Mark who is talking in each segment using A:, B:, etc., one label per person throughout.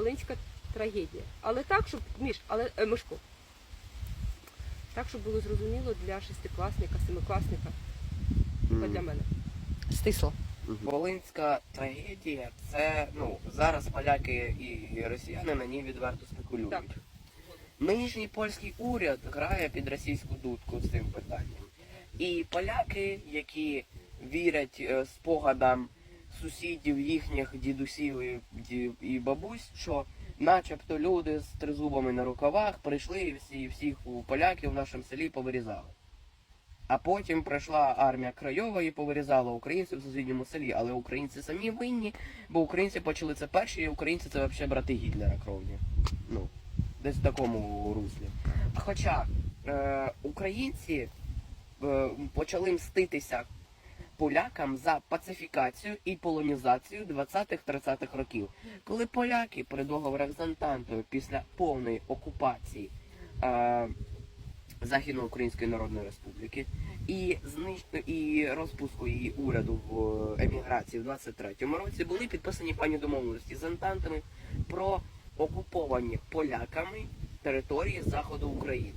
A: Волинська трагедія. Але так, щоб Міш, але е, Мишко. Так, щоб було зрозуміло для шестикласника, семикласника, та для мене.
B: Стисло.
C: Волинська трагедія це ну зараз поляки і росіяни на ній відверто спекулюють.
A: Так.
C: Нинішній польський уряд грає під російську дудку з цим питанням. І поляки, які вірять е, спогадам сусідів їхніх дідусів і, і бабусь, що начебто люди з тризубами на рукавах прийшли і всі, всіх у поляків в нашому селі повирізали. А потім прийшла армія Крайова і повирізала українців в сусідньому селі. Але українці самі винні, бо українці почали це перші, і українці це взагалі брати Гітлера кровні. Ну, десь в такому руслі. Хоча е, українці е, почали мститися полякам за пацифікацію і полонізацію 20-30-х років, коли поляки при договорах з Антантою після повної окупації е, Західноукраїнської Народної Республіки і знищ... і розпуску її уряду в еміграції в 23-му році були підписані пані домовленості з Антантами про окуповані поляками території заходу України.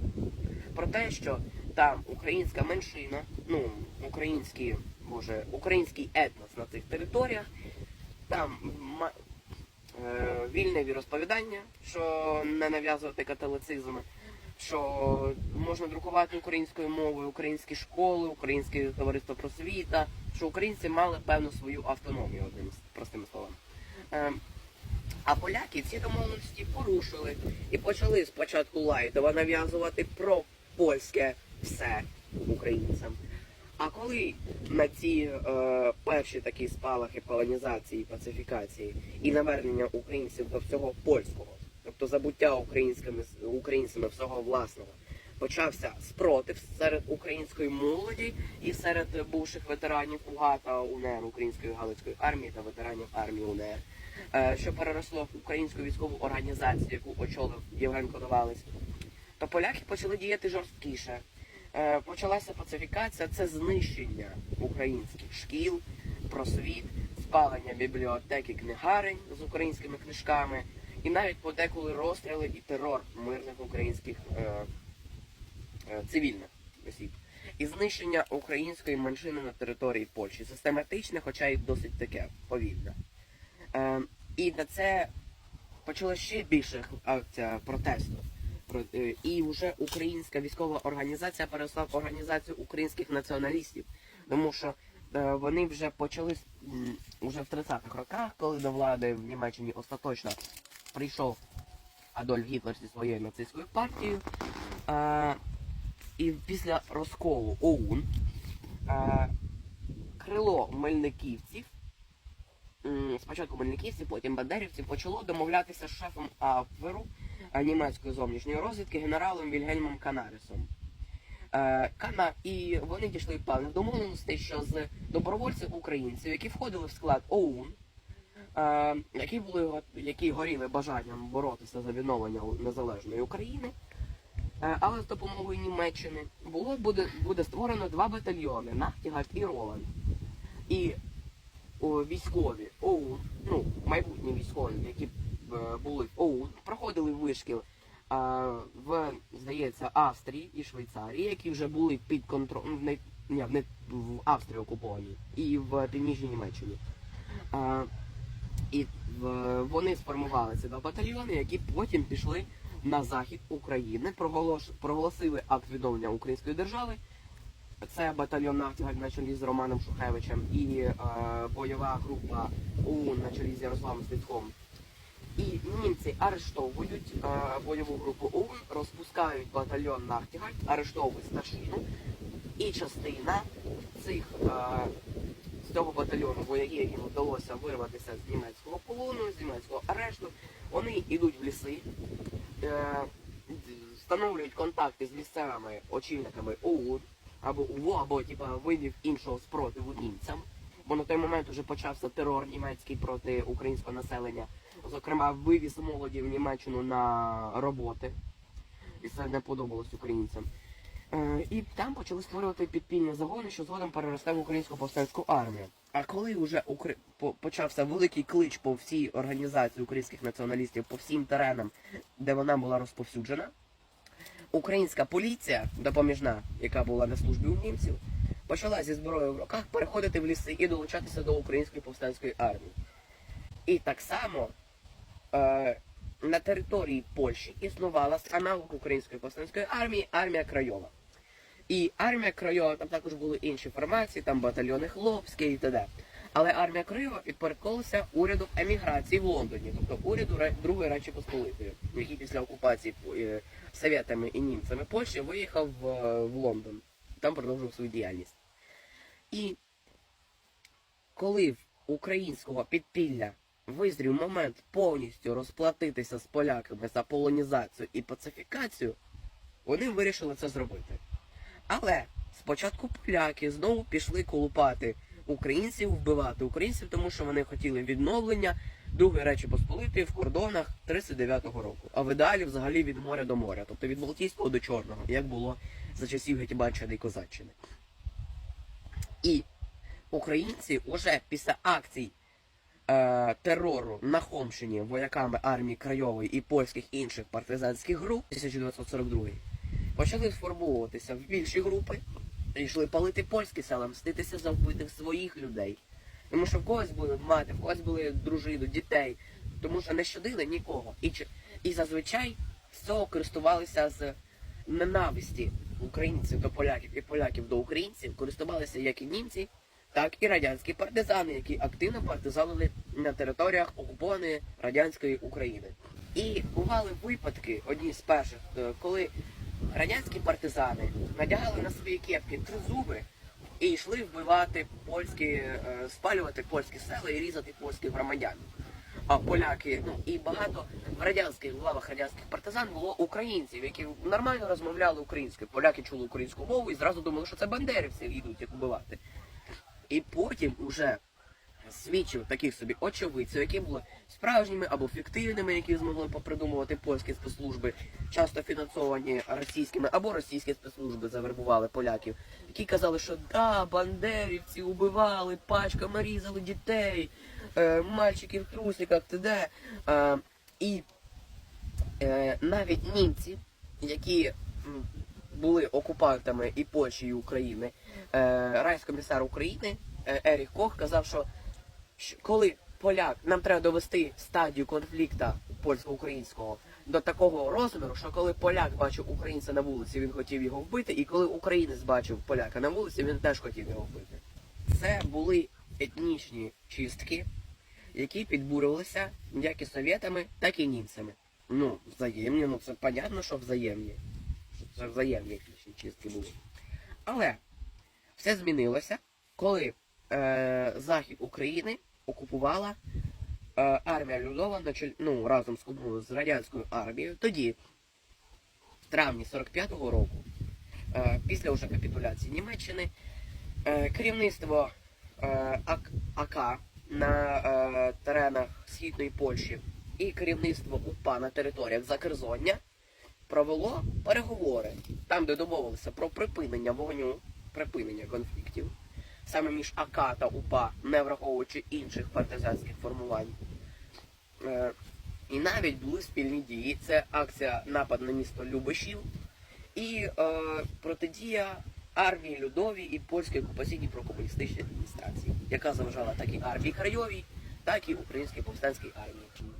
C: Про те, що там українська меншина, ну українські, може, український етнос на цих територіях, там е, вільне віросповідання, що не нав'язувати католицизм, що можна друкувати українською мовою, українські школи, українське товариство просвіта, що українці мали певну свою автономію, одним простими словами. Е, а поляки ці домовленості порушили і почали спочатку лайтово нав'язувати про польське все українцям. А коли на ці е, перші такі спалахи полонізації, пацифікації і навернення українців до всього польського, тобто забуття українськими українцями всього власного, почався спротив серед української молоді і серед бувших ветеранів УГА та УНР Української Галицької армії та ветеранів армії УНР, е, що переросло в українську військову організацію, яку очолив Євген Коновалець, то поляки почали діяти жорсткіше. Е, Почалася пацифікація, це знищення українських шкіл, просвіт, спалення бібліотек і книгарень з українськими книжками, і навіть подеколи розстріли і терор мирних українських е, е, цивільних осіб. І знищення української меншини на території Польщі. Систематичне, хоча й досить таке повільне. Е, і на це почала ще більше акція протесту. Е, І вже українська військова організація перейшла в організацію українських націоналістів, тому що е, вони вже почали м, уже в 30-х роках, коли до влади в Німеччині остаточно прийшов Адольф Гітлер зі своєю нацистською партією. Е, і після розколу ОУН крило мельниківців спочатку мельниківці, потім бандерівці, почало домовлятися з шефом е, німецької зовнішньої розвідки генералом Вільгельмом Канарісом. Е, Кана... І вони дійшли певних домовленостей, що з добровольців українців, які входили в склад ОУН, е, які були які горіли бажанням боротися за відновлення незалежної України, е, але з допомогою Німеччини було буде, буде створено два батальйони Нахтігальд і Роланд. І військові ОУН, ну, майбутні військові, які були в ОУН, проходили вишкіл е, в, здається, Австрії і Швейцарії, які вже були під контролем, не, не в Австрії окуповані, і в північній Німеччині. Е, і в, вони сформували ці два батальйони, які потім пішли на захід України, проголос, проголосили акт відновлення української держави. Це батальйон Нафтігаль на чолі з Романом Шухевичем і е, бойова група ОУН на чолі з Ярославом Стецьком. І німці арештовують е, бойову групу ОУН, розпускають батальйон Нафтігаль, арештовують старшину. І частина цих е, з цього батальйону вояків, яким вдалося вирватися з німецького полону, з німецького арешту, вони йдуть в ліси, е, встановлюють контакти з місцевими очільниками ОУН або УВО, або типа видів іншого спротиву німцям. Бо на той момент вже почався терор німецький проти українського населення. Зокрема, вивіз молоді в Німеччину на роботи. І це не подобалось українцям. Е, і там почали створювати підпільні загони, що згодом переросте в українську повстанську армію. А коли вже Укр... почався великий клич по всій організації українських націоналістів, по всім теренам, де вона була розповсюджена, українська поліція допоміжна, яка була на службі у німців, почала зі зброєю в руках переходити в ліси і долучатися до української повстанської армії. І так само е, на території Польщі існувала аналог української повстанської армії армія Крайова. І армія Крайова, там також були інші формації, там батальйони Хлопські і т.д. Але армія Крайова підпорядковувалася уряду еміграції в Лондоні, тобто уряду Другої Речі Посполитої, який після окупації е, совєтами і німцями Польщі виїхав е, в Лондон. Там продовжував свою діяльність. І коли в українського підпілля визрів момент повністю розплатитися з поляками за полонізацію і пацифікацію, вони вирішили це зробити. Але спочатку поляки знову пішли колупати українців, вбивати українців, тому що вони хотіли відновлення Другої Речі Посполитої в кордонах 39-го року. А далі взагалі від моря до моря, тобто від Балтійського до Чорного, як було за часів Гетібанщини і Козаччини. І українці вже після акцій е, терору на Хомщині вояками армії Крайової і польських інших партизанських груп 1942 почали сформовуватися в більші групи і йшли палити польські села, мститися за вбитих своїх людей. Тому що в когось були мати, в когось були дружини, дітей, тому що не щадили нікого. І, і зазвичай з цього користувалися з ненависті українців до поляків і поляків до українців, користувалися як і німці, так і радянські партизани, які активно партизанили на територіях окупованої радянської України. І бували випадки, одні з перших, е, коли радянські партизани надягали на свої кепки тризуби і йшли вбивати польські, е, спалювати польські села і різати польських громадян. А поляки, ну і багато в радянських в лавах радянських партизан було українців, які нормально розмовляли українською. Поляки чули українську мову і зразу думали, що це бандерівці йдуть їх вбивати. І потім уже свідчив таких собі очевидців, які були справжніми або фіктивними, які змогли попридумувати польські спецслужби, часто фінансовані російськими або російські спецслужби завербували поляків, які казали, що да, бандерівці убивали, пачками різали дітей, е, мальчики в трусиках, т.д. Е, і е, навіть німці, які були окупантами і Польщі, і України, е, райскомісар України е, Еріх Кох казав, що, що коли поляк нам треба довести стадію конфлікту польсько-українського до такого розміру, що коли поляк бачив українця на вулиці, він хотів його вбити, і коли українець бачив поляка на вулиці, він теж хотів його вбити. Це були етнічні чистки, які підбурювалися як і совєтами, так і німцями. Ну, взаємні, ну це понятно, що взаємні. Це взаємні чистки були. Але все змінилося, коли е, захід України окупувала е, армія Людова ну, разом з, ну, з радянською армією. Тоді, в травні 45-го року, е, після вже капітуляції Німеччини, е, керівництво е, АК, АК на е, теренах Східної Польщі і керівництво УПА на територіях Закерзоння провело переговори там, де домовилися про припинення вогню, припинення конфліктів, саме між АК та УПА, не враховуючи інших партизанських формувань. Е, і навіть були спільні дії. Це акція напад на місто Любешів і е, протидія армії Людовій і польській окупаційній прокомуністичній адміністрації, яка заважала так і армії Крайовій, так і українській повстанській армії.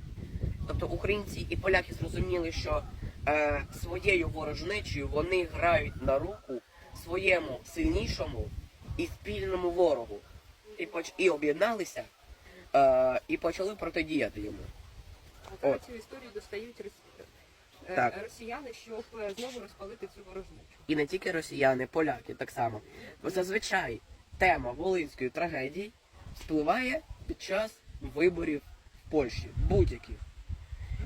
C: Тобто українці і поляки зрозуміли, що е, своєю ворожнечею вони грають на руку своєму сильнішому і спільному ворогу. І, поч- і об'єдналися е, і почали протидіяти йому.
A: А
C: От.
A: цю історію достають рос- е,
C: Так.
A: росіяни, щоб е, знову розпалити цю ворожнечу.
C: І не тільки росіяни, поляки так само. Бо зазвичай тема волинської трагедії спливає під час виборів в Польщі, будь-яких.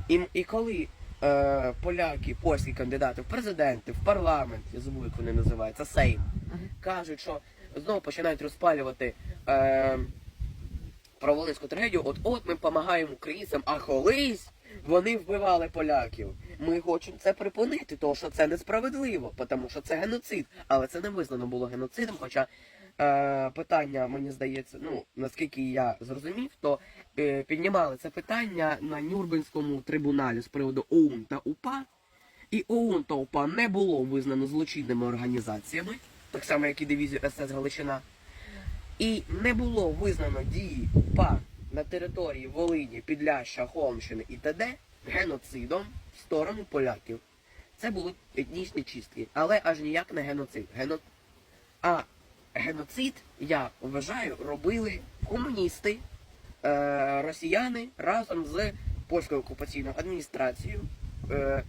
C: І, і коли е, поляки, польські кандидати в президенти, в парламент, я забув, як вони називаються, Сейм, кажуть, що знову починають розпалювати е, проволинську трагедію, от от ми допомагаємо українцям, а колись вони вбивали поляків. Ми хочемо це припинити, тому що це несправедливо, тому що це геноцид. Але це не визнано було геноцидом, хоча е, питання, мені здається, ну наскільки я зрозумів, то е, піднімали це питання на Нюрнберзькому трибуналі з приводу ОУН та УПА. І ОУН та УПА не було визнано злочинними організаціями, так само як і дивізію СС Галичина. І не було визнано дії УПА на території Волині, Підляща, Холмщини і т.д. геноцидом в сторону поляків. Це були етнічні чистки, але аж ніяк не геноцид. Гено... А геноцид, я вважаю, робили комуністи, е, росіяни разом з польською окупаційною адміністрацією. Е,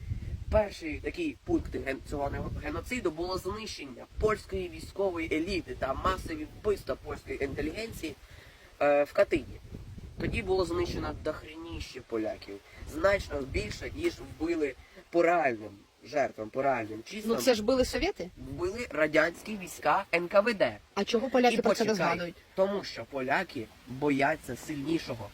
C: перші такі пункти цього ге- геноциду було знищення польської військової еліти та масові вбивства польської інтелігенції е, в Катині. Тоді було знищено дохреніще поляків, значно більше, ніж вбили по реальним жертвам, по реальним числам.
B: Ну це ж були совєти.
C: були радянські війська НКВД.
B: А чого поляки про це не
C: почекай,
B: згадують?
C: Тому що поляки бояться сильнішого.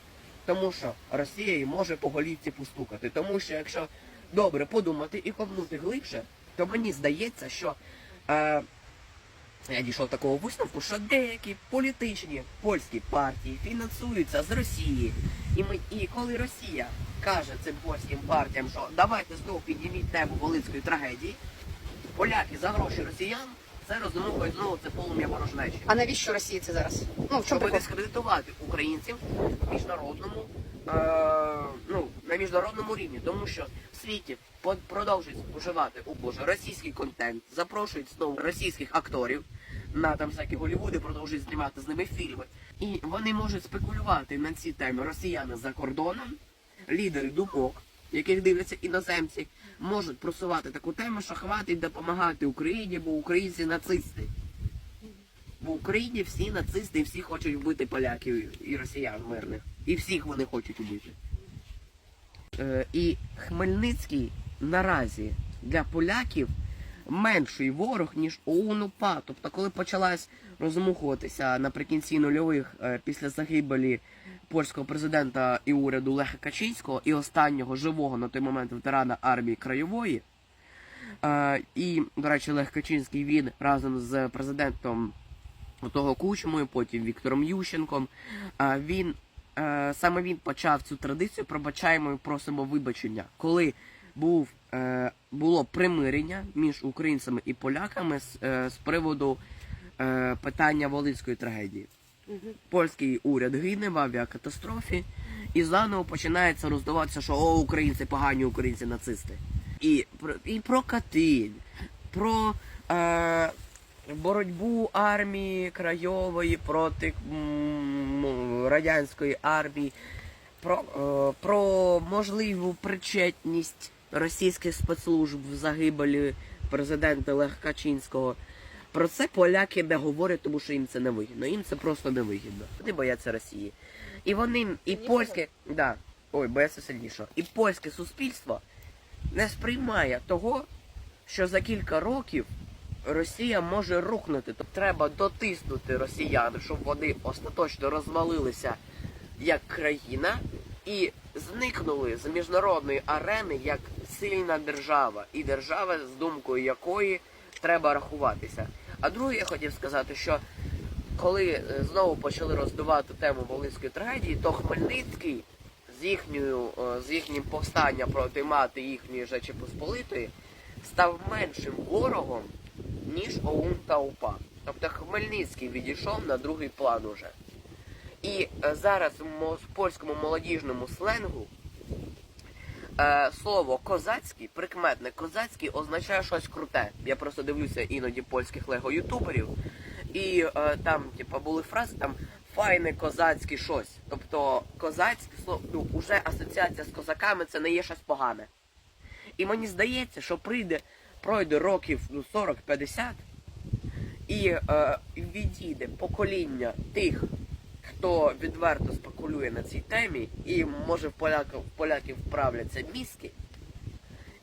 C: Тому що Росія їм може по голівці постукати. Тому що якщо добре подумати і ковнути глибше, то мені здається, що е, я дійшов такого висновку, що деякі політичні польські партії фінансуються з Росії. І, ми, і коли Росія каже цим польським партіям, що давайте знову підніміть тему Волинської трагедії, поляки за гроші росіян це роздумують знову це полум'я ворожнечі
B: А навіщо Росії це зараз? Ну в чому
C: щоб
B: прикол?
C: дискредитувати українців в міжнародному, е, ну, на міжнародному рівні, тому що в світі продовжують споживати о Боже, російський контент, запрошують знову російських акторів на там всякі Голівуди, продовжують знімати з ними фільми. І вони можуть спекулювати на ці теми росіяни за кордоном, лідери думок, яких дивляться іноземці, можуть просувати таку тему, що хватить допомагати Україні, бо українці нацисти. В Україні всі нацисти всі хочуть вбити поляків і росіян мирних. І всіх вони хочуть вбити. Е, і Хмельницький наразі для поляків менший ворог, ніж ОУН-УПА. Тобто, коли почалась розмухуватися наприкінці нульових е, після загибелі польського президента і уряду Леха Качинського і останнього живого на той момент ветерана армії краєвої. Е, і, до речі, Лех Качинський він разом з президентом того Кучмою, потім Віктором Ющенком. А він е, саме він почав цю традицію пробачаємо і просимо вибачення, коли був е, було примирення між українцями і поляками з, е, з приводу е, питання Волинської трагедії.
A: Мгм.
C: Польський уряд гине в авіакатастрофі, і заново починається роздаватися, що о, українці погані, українці нацисти. І, і про Катинь, про е, боротьбу армії Крайової проти м, радянської армії, про, е, про можливу причетність російських спецслужб в загибелі президента Леха Качинського. Про це поляки не говорять, тому що їм це не вигідно. Їм це просто не вигідно. Вони бояться Росії. І вони, і польське, да, ой, бояться сильнішого. І польське суспільство не сприймає того, що за кілька років Росія може рухнути. Тобто треба дотиснути росіян, щоб вони остаточно розвалилися як країна і зникнули з міжнародної арени як сильна держава, і держава, з думкою якої треба рахуватися. А друге, я хотів сказати, що коли е, знову почали роздувати тему Волинської трагедії, то Хмельницький з їхньою е, з їхнім повстанням проти мати їхньої Жечі Посполитої став меншим ворогом, ніж ОУН та УПА. Тобто Хмельницький відійшов на другий план уже. І е, зараз в польському молодіжному сленгу е, слово козацький, прикметне козацький означає щось круте. Я просто дивлюся іноді польських лего-ютуберів, і е, там, типу, були фрази там файне козацьке щось. Тобто козацьке слово, ну, уже асоціація з козаками це не є щось погане. І мені здається, що прийде, пройде років ну, 40-50, і е, відійде покоління тих, хто відверто спекулює на цій темі, і може в поляків, поляків вправляться мізки,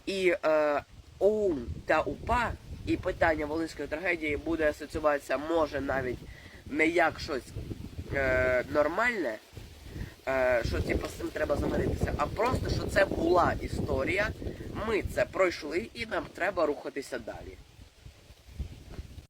C: і е, ОУН та УПА, і питання Волинської трагедії буде асоціюватися може навіть не як щось е, нормальне, е, що типу, з цим треба замиритися, а просто що це була історія, ми це пройшли і нам треба рухатися далі.